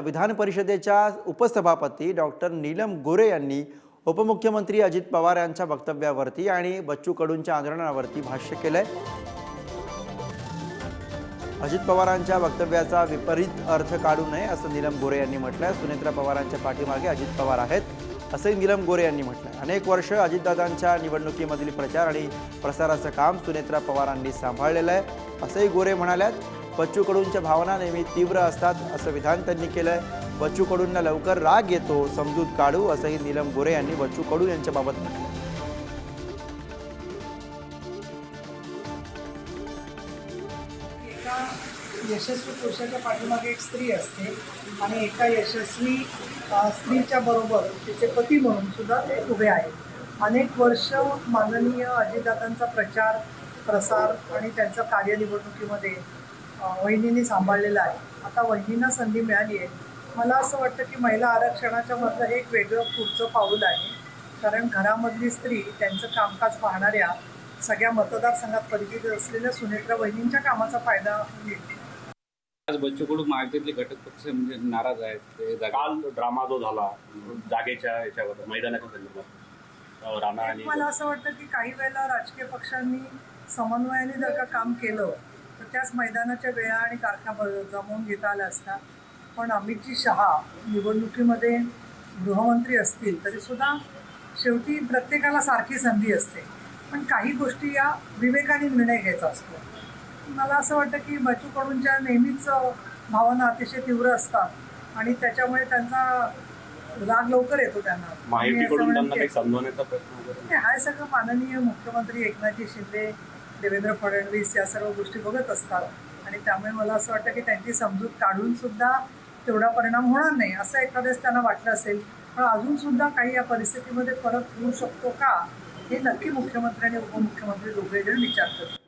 विधान परिषदेच्या उपसभापती डॉक्टर नीलम गोरे यांनी उपमुख्यमंत्री अजित पवार यांच्या वक्तव्यावरती आणि बच्चू कडूंच्या आंदोलनावरती भाष्य केलंय. अजित पवारांच्या वक्तव्याचा विपरीत अर्थ काढू नये असं नीलम गोरे यांनी म्हटलंय. सुनेत्रा पवारांच्या पाठीमागे अजित पवार आहेत असंही नीलम गोरे यांनी म्हटलंय. अनेक वर्ष अजितदादांच्या निवडणुकीमधील प्रचार आणि प्रसाराचं काम सुनेत्रा पवारांनी सांभाळलेलं आहे असंही गोरे म्हणाल्यात. बच्चू कडूंच्या भावना नेहमी तीव्र असतात असं विधान त्यांनी केलंय. बच्चू कडूंना लवकर राग येतो समजूत काढू असंही नीलम गोरे यांनी बच्चू कडू यांच्याबाबत म्हटलं एका यशस्वी पुरुषाच्या पाठीमागे एक स्त्री असते आणि एका यशस्वी स्त्रीच्या बरोबर तिचे पती म्हणून सुद्धा ते उभे आहेत. अनेक वर्ष माननीय अजितदादांचा प्रचार प्रसार आणि त्यांचं कार्य निवडणुकीमध्ये वहिनींनी सांभाळलेलं आहे. आता वहिनींना संधी मिळाली आहे. मला असं वाटतं की महिला आरक्षणाच्या मधलं हे एक वेगळं पुढचं पाऊल आहे. कारण घरामधली स्त्री त्यांचं कामकाज पाहणाऱ्या सगळ्या मतदारसंघात परिचित असलेल्या सुनेत्रा वहिनींच्या कामाचा फायदा मिळतो आज बच्चू कडू महायुतीतले घटक पक्ष म्हणजे नाराज आहेत. काल ड्रामा जो झाला जागेच्या याच्यावर मैदानाच्या संदर्भात अं, राणा आणि मला असं वाटतं की काही वेळेला राजकीय पक्षांनी समन्वयाने जर का काम केलं तर त्याच मैदानाच्या वेळा आणि तारखा जमवून घेता आल्या असतात पण अमितजी शहा निवडणुकीमध्ये गृहमंत्री असतील तरी सुद्धा शेवटी प्रत्येकाला सारखी संधी असते. पण काही गोष्टी या विवेकाने निर्णय घ्यायचा असतो. मला असं वाटतं की बच्चू कडूंच्या नेहमीच भावना अतिशय तीव्र असतात आणि त्याच्यामुळे त्यांचा राग लवकर येतो त्यांना. हा सगळं माननीय मुख्यमंत्री एकनाथजी शिंदे देवेंद्र फडणवीस या सर्व गोष्टी बघत असतात. आणि त्यामुळे मला असं वाटतं की त्यांची समजूत काढून सुद्धा तेवढा परिणाम होणार नाही असं एखाद्याच त्यांना वाटलं असेल. पण अजून सुद्धा काही या परिस्थितीमध्ये परत होऊ शकतो का? हे नक्की मुख्यमंत्री आणि उपमुख्यमंत्री दोघे जण विचार करतात